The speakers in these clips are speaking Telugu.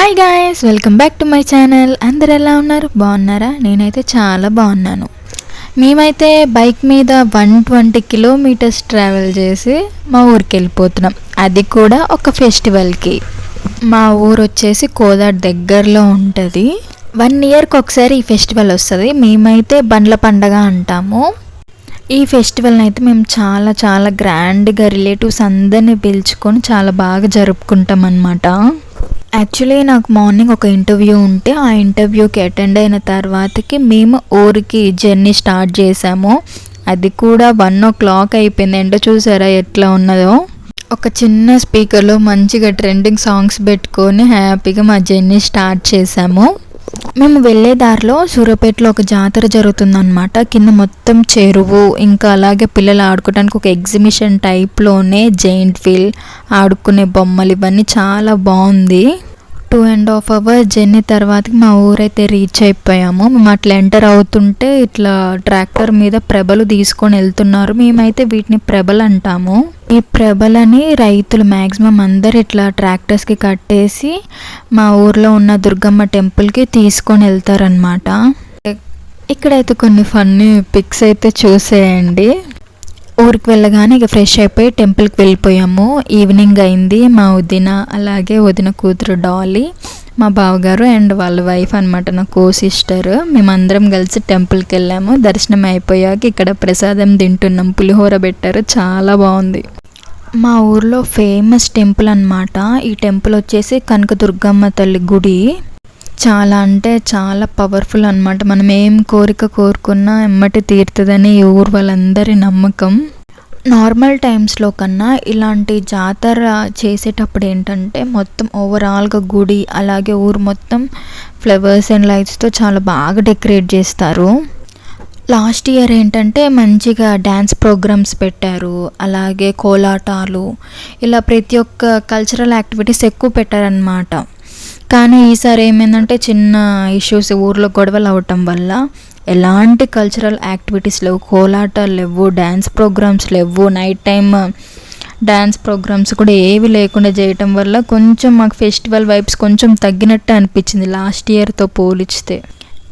Hi guys welcome back to my channel అందరు ఎలా ఉన్నారు? బాగున్నారా? నేనైతే చాలా బాగున్నాను. మేమైతే బైక్ మీద వన్ ట్వంటీ కిలోమీటర్స్ ట్రావెల్ చేసి మా ఊరికి వెళ్ళిపోతున్నాం. అది కూడా ఒక ఫెస్టివల్కి మా ఊరు వచ్చేసి కోదాడ్ దగ్గరలో ఉంటుంది. వన్ ఇయర్కి ఒకసారి ఈ ఫెస్టివల్ వస్తుంది. మేమైతే బండ్ల పండగ అంటాము. ఈ ఫెస్టివల్ని అయితే మేము చాలా చాలా గ్రాండ్గా రిలేటివ్స్ అందరినీ పిలుచుకొని చాలా బాగా జరుపుకుంటాం అన్నమాట యాక్చువల్లీ నాకు మార్నింగ్ ఒక ఇంటర్వ్యూ ఉంటే ఆ ఇంటర్వ్యూకి అటెండ్ అయిన తర్వాతకి మేము ఊరికి జర్నీ స్టార్ట్ చేసాము. అది కూడా వన్ ఓ క్లాక్ అయిపోయింది. ఎండ చూసారా ఎట్లా ఉన్నదో? ఒక చిన్న స్పీకర్లో మంచిగా ట్రెండింగ్ సాంగ్స్ పెట్టుకొని హ్యాపీగా మా జర్నీ స్టార్ట్ చేసాము. మేము వెళ్ళే దారిలో సూర్యాపేటలో ఒక జాతర జరుగుతుందన్నమాట. కింద మొత్తం చెరువు ఇంకా అలాగే పిల్లలు ఆడుకోవడానికి ఒక ఎగ్జిబిషన్ టైప్లోనే జైంట్ వీల్ ఆడుకునే బొమ్మలు ఇవన్నీ చాలా బాగుంది. Two and half hour journey తర్వాత మా ఊరైతే రీచ్ అయిపోయాము. మేము అట్లా ఎంటర్ అవుతుంటే ఇట్లా ట్రాక్టర్ మీద ప్రభలు తీసుకొని వెళ్తున్నారు. మేమైతే వీటిని ప్రభలు అంటాము. ఈ ప్రభలని రైతులు మ్యాక్సిమం అందరు ఇట్లా ట్రాక్టర్స్కి కట్టేసి మా ఊర్లో ఉన్న దుర్గమ్మ టెంపుల్కి తీసుకొని వెళ్తారనమాట ఇక్కడైతే కొన్ని ఫన్నీ పిక్స్ అయితే చూసేయండి. ఊరికి వెళ్ళగానే ఇక ఫ్రెష్ అయిపోయి టెంపుల్కి వెళ్ళిపోయాము. ఈవినింగ్ అయింది. మా వదిన అలాగే వదిన కూతురు డాలీ మా బావగారు అండ్ వాళ్ళ వైఫ్ అనమాట నా కో సిస్టర్. మేమందరం కలిసి టెంపుల్కి వెళ్ళాము. దర్శనం అయిపోయాక ఇక్కడ ప్రసాదం తింటున్నాం. పులిహోర పెట్టారు. చాలా బాగుంది. మా ఊర్లో ఫేమస్ టెంపుల్ అనమాట ఈ టెంపుల్ వచ్చేసి కనకదుర్గమ్మ తల్లి గుడి. చాలా అంటే చాలా పవర్ఫుల్ అనమాట మనం ఏం కోరిక కోరుకున్నా ఎమ్మటి తీరుతుందని ఈ ఊరు వాళ్ళందరి నమ్మకం. నార్మల్ టైమ్స్లో కన్నా ఇలాంటి జాతర చేసేటప్పుడు ఏంటంటే మొత్తం ఓవరాల్గా గుడి అలాగే ఊరు మొత్తం ఫ్లవర్స్ అండ్ లైట్స్తో చాలా బాగా డెకరేట్ చేస్తారు. లాస్ట్ ఇయర్ ఏంటంటే మంచిగా డ్యాన్స్ ప్రోగ్రామ్స్ పెట్టారు. అలాగే కోలాటాలు ఇలా ప్రతి ఒక్క కల్చరల్ యాక్టివిటీస్ ఎక్కువ పెట్టారనమాట కానీ ఈసారి ఏమైందంటే చిన్న ఇష్యూస్ ఊర్లో గొడవలు అవటం వల్ల ఎలాంటి కల్చరల్ యాక్టివిటీస్ లేవు. కోలాటాలు లేవు డ్యాన్స్ ప్రోగ్రామ్స్ లేవు నైట్ టైం డ్యాన్స్ ప్రోగ్రామ్స్ కూడా ఏవి లేకుండా చేయటం వల్ల కొంచెం మాకు ఫెస్టివల్ వైబ్స్ కొంచెం తగ్గినట్టు అనిపించింది. లాస్ట్ ఇయర్తో పోలిస్తే.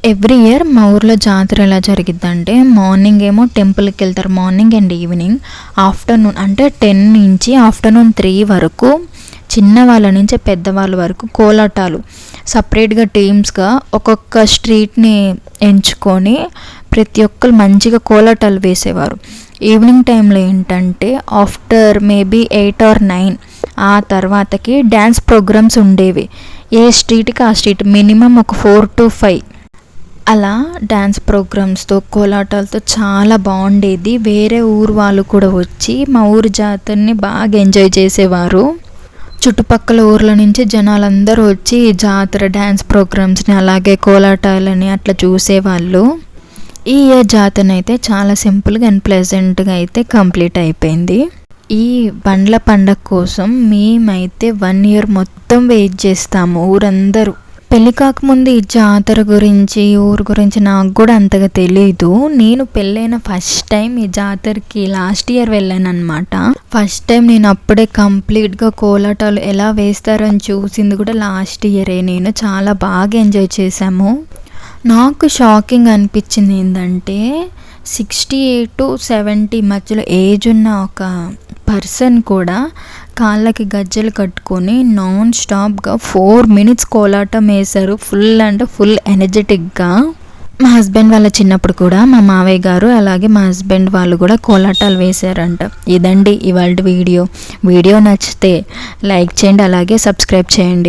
ఎవ్రీ ఇయర్ మా ఊర్లో జాతర ఎలా జరిగిద్దంటే మార్నింగ్ ఏమో టెంపుల్కి వెళ్తారు. మార్నింగ్ అండ్ ఈవినింగ్ ఆఫ్టర్నూన్ అంటే టెన్ నుంచి ఆఫ్టర్నూన్ త్రీ వరకు చిన్నవాళ్ళ నుంచి పెద్దవాళ్ళ వరకు కోలాటాలు. సపరేట్గా టీమ్స్గా ఒక్కొక్క స్ట్రీట్ని ఎంచుకొని ప్రతి ఒక్కరు మంచిగా కోలాటాలు వేసేవారు. ఈవినింగ్ టైంలో ఏంటంటే after maybe eight or nine ఆ తర్వాతకి డ్యాన్స్ ప్రోగ్రామ్స్ ఉండేవి. ఏ స్ట్రీట్కి ఆ స్ట్రీట్ మినిమం ఒక ఫోర్ టు ఫైవ్ అలా డ్యాన్స్ ప్రోగ్రామ్స్తో కోలాటాలతో చాలా బాగుండేది వేరే ఊరు వాళ్ళు కూడా వచ్చి మా ఊరు జాతరని బాగా ఎంజాయ్ చేసేవారు. చుట్టుపక్కల ఊర్ల నుంచి జనాలందరూ వచ్చి జాతర డ్యాన్స్ ప్రోగ్రామ్స్ని అలాగే కోలాటాలని అట్లా చూసేవాళ్ళు. ఈ ఇయర్ జాతర అయితే చాలా సింపుల్గా అండ్ ప్లెజెంట్గా అయితే కంప్లీట్ అయిపోయింది. ఈ బండ్ల పండగ కోసం మేమైతే వన్ ఇయర్ మొత్తం వెయిట్ చేస్తాము. ఊరందరూ పెళ్ళి కాకముందు ఈ జాతర గురించి ఊరు గురించి నాకు కూడా అంతగా తెలియదు నేను పెళ్ళైన ఫస్ట్ టైం ఈ జాతరకి లాస్ట్ ఇయర్ వెళ్ళాను అనమాట ఫస్ట్ టైం నేను అప్పుడే కంప్లీట్గా కోలాటాలు ఎలా వేస్తారని చూసింది కూడా లాస్ట్ ఇయరే. నేను చాలా బాగా ఎంజాయ్ చేశాము. నాకు షాకింగ్ అనిపించింది ఏంటంటే సిక్స్టీ ఎయిట్ టు సెవెంటీ మధ్యలో ఏజ్ ఉన్న ఒక పర్సన్ కూడా కాళ్ళకి గజ్జలు కట్టుకొని నాన్ స్టాప్గా ఫోర్ మినిట్స్ కోలాటం వేశారు. ఫుల్ అంటే ఫుల్ ఎనర్జెటిక్గా మా హస్బెండ్ వాళ్ళ చిన్నప్పుడు కూడా మా మావయ్య గారు అలాగే మా హస్బెండ్ వాళ్ళు కూడా కోలాటాలు వేశారంట. ఇదండి ఇవాళ వీడియో. వీడియో నచ్చితే లైక్ చేయండి అలాగే సబ్స్క్రైబ్ చేయండి.